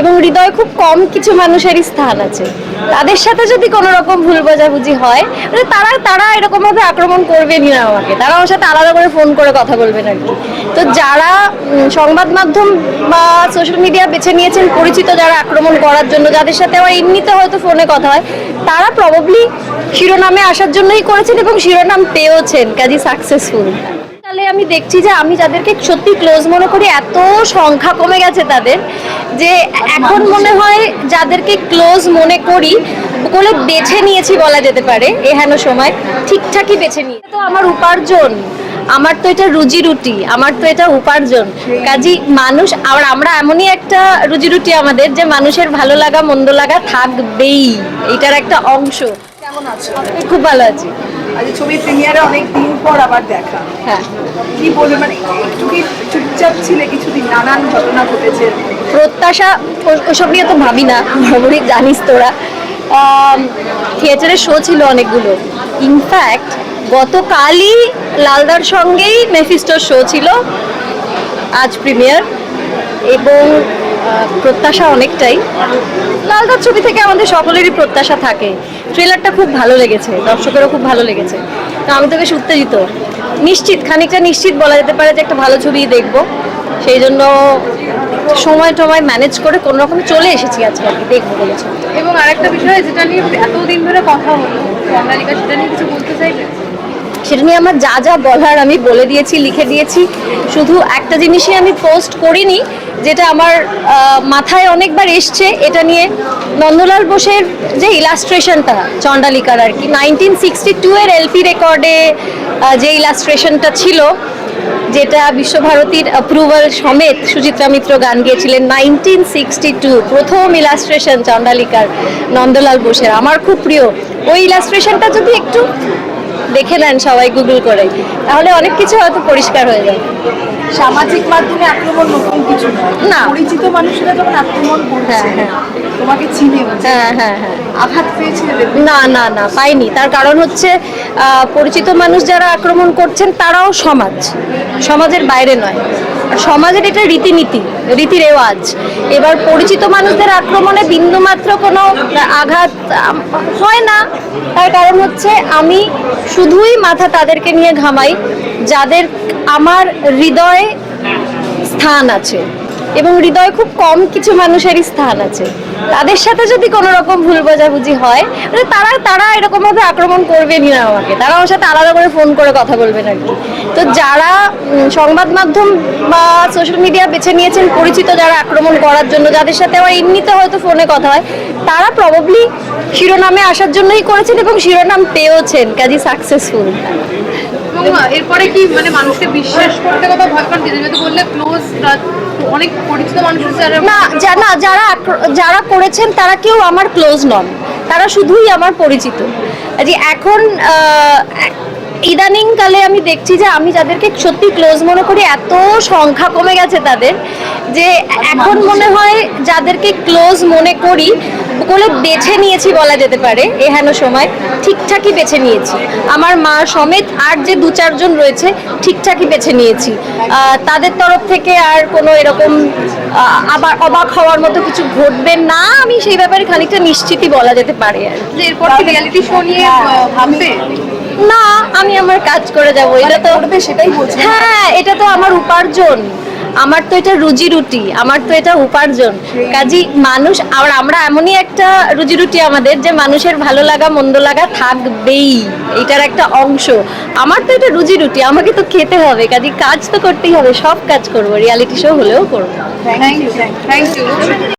এবং হৃদয়ে খুব কম কিছু মানুষেরই স্থান আছে। তাদের সাথে যদি কোনো রকম ভুল বোঝাবুঝি হয় তাহলে তারা তারা এরকম ভাবে আক্রমণ করবেনই না আমাকে। তারা আমার সাথে আলাদা করে ফোন করে কথা বলবেন আর কি। তো যারা সংবাদ মাধ্যম বা সোশ্যাল মিডিয়া বেছে নিয়েছেন, পরিচিত যারা আক্রমণ করার জন্য, যাদের সাথে আমার এমনিতে হয়তো ফোনে কথা হয়, তারা প্রবাবলি শিরোনামে আসার জন্যই করেছেন এবং শিরোনাম পেয়েওছেন কাজী সাকসেসফুল তাহলে আমি দেখছি যে আমি যাদেরকে সত্যি ক্লোজ মনে করি, এত সংখ্যা কমে গেছে তাদের যে এখন মনে হয় যাদেরকে ক্লোজ মনে করি, বলে বেছে নিয়েছি বলা যেতে পারে এহেন সময়, ঠিকঠাকই বেছে নিয়ে তো আমার উপার্জন, আমার তো এটা রুজি রুটি, আমার তো এটা উপার্জন। কাজী মানুষ, আর আমরা এমনই একটা রুজি রুটি আমাদের যে মানুষের ভালো লাগা, মন্দ লাগা থাকবেই, এটার একটা অংশ। কেমন আছো? খুব ভালো আছি। আজ ছবি প্রিমিয়ারে অনেক দিন পর আবার দেখা। হ্যাঁ। কি বলবে মানে একটু কি চুপচাপ ছিলে? কিছুদিন নানান ঘটনা ঘটেছে। প্রত্যাশা ওসব নিয়ে তো ভাবি না। বরাবরই জানিস তোরা। থিয়েটারের শো ছিল অনেকগুলো। ইনফ্যাক্ট গতকালই লালদার সঙ্গেই মেফিস্টোর শো ছিল। আজ প্রিমিয়ার এবং প্রত্যাশা অনেকটাই। লালদার ছবি থেকে আমাদের সকলেরই প্রত্যাশা থাকে। ট্রেলারটা খুব ভালো লেগেছে দর্শকেরও খুব ভালো লেগেছে। তো আমি তো বেশ উত্তেজিত। নিশ্চিত খানিকটা নিশ্চিত বলা যেতে পারে যে একটা ভালো ছবি দেখব। সেই জন্য সময় টময় ম্যানেজ করে কোনো রকম চলে এসেছি আজকে আর কি দেখব বলেছে এবং আরেকটা বিষয় যেটা নিয়ে এতদিন ধরে কথা হলো সেটা নিয়ে কিছু বলতে চাইবে? সেটা নিয়ে আমার যা যা বলার আমি বলে দিয়েছি লিখে দিয়েছি। শুধু একটা জিনিসই আমি পোস্ট করিনি যেটা আমার মাথায় অনেকবার এসছে এটা নিয়ে নন্দলাল বোসের যে ইলাস্ট্রেশনটা, চণ্ডালিকার আর কি নাইনটিন সিক্সটি টু এর এলপি রেকর্ডে যে ইলাস্ট্রেশনটা ছিল, যেটা বিশ্বভারতীর অ্যাপ্রুভাল সমেত সুচিত্রা মিত্র গান গিয়েছিলেন নাইনটিন সিক্সটি টু প্রথম ইলাস্ট্রেশন চণ্ডালিকার নন্দলাল বোসের। আমার খুব প্রিয়। ওই ইলাস্ট্রেশনটা যদি একটু দেখে নেন সবাই গুগল করে। তাহলে অনেক কিছু হয়তো পরিষ্কার হয়ে যায়। সামাজিক মাধ্যমে আক্রমণ নতুন কিছু না। পরিচিত মানুষেরা যখন আক্রমণ করছে হ্যাঁ, হ্যাঁ। তোমাকে চিনে হ্যাঁ হ্যাঁ হ্যাঁ। আঘাত পেয়েছিলে না না না পাইনি। তার কারণ হচ্ছে পরিচিত মানুষ যারা আক্রমণ করছেন তারাও সমাজ। সমাজের বাইরে নয়। সমাজের এটা রীতিনীতি রীতি রেওয়াজ। এবার পরিচিত মানুষদের আক্রমণে বিন্দুমাত্র কোনো আঘাত হয় না। তার কারণ হচ্ছে আমি শুধুই মাথা তাদেরকে নিয়ে ঘামাই, যাদের আমার হৃদয়ে স্থান আছে। এবং হৃদয়ে খুব কম কিছু মানুষেরই স্থান আছে। তাদের সাথে যদি কোনো রকম ভুল বোঝাবুঝি হয় মানে তারা তারা এরকম ভাবে আক্রমণ করবে না আমাকে। তারা আমার সাথে আলাদা করে ফোন করে কথা বলবেন আর কি তো যারা সংবাদ মাধ্যম বা সোশ্যাল মিডিয়া বেছে নিয়েছেন, পরিচিত যারা আক্রমণ করার জন্য, যাদের সাথে আমার এমনিতে হয়তো ফোনে কথা হয়, তারা প্রবাবলি শিরোনামে আসার জন্যই করেছেন এবং শিরোনাম পেয়েওছেন কাজী সাকসেসফুল এরপরে কি মানে মানুষকে বিশ্বাস করতে কথা ভয় দিদি যেহেতু বললে ক্লোজ অনেক পরিচিত মানুষের না যারা আক্র- যারা করেছেন তারা কেউ আমার ক্লোজ নন। তারা শুধুই আমার পরিচিত। যে এখন আহ, ইদানিং কালে আমি দেখছি যে আমি যাদেরকে সত্যি ক্লোজ মনে করি এত সংখ্যা কমে গেছে তাদের যে এখন মনে হয় যাদেরকে ক্লোজ মনে করি বলে বেছে নিয়েছি বলা যেতে পারে এহেন সময় ঠিকঠাকই বেছে নিয়েছি। আমার মা সমেত আর যে দু চারজন রয়েছে ঠিকঠাকই বেছে নিয়েছি। তাদের তরফ থেকে আর কোনো এরকম আবার অবাক হওয়ার মতো কিছু ঘটবে না আমি সেই ব্যাপারে খানিকটা নিশ্চিতই বলা যেতে পারে আর এরপর রিয়ালিটি শো নিয়ে ভাববে? না আমি আমার কাজ করে যাব এটা তো সেটাই বলছি। হ্যাঁ এটা তো আমার উপার্জন। আমার তো এটা রুজি রুটি, আমার তো এটা উপার্জন। কাজী মানুষ, আর আমরা এমনই একটা রুজি রুটি আমাদের যে মানুষের ভালো লাগা, মন্দ লাগা থাকবেই, এটার একটা অংশ। আমার তো এটা রুজি রুটি, আমাকে তো খেতে হবে, কাজী কাজ তো করতেই হবে, সব কাজ করব রিয়ালিটি শো হলেও করব। Thank you thank you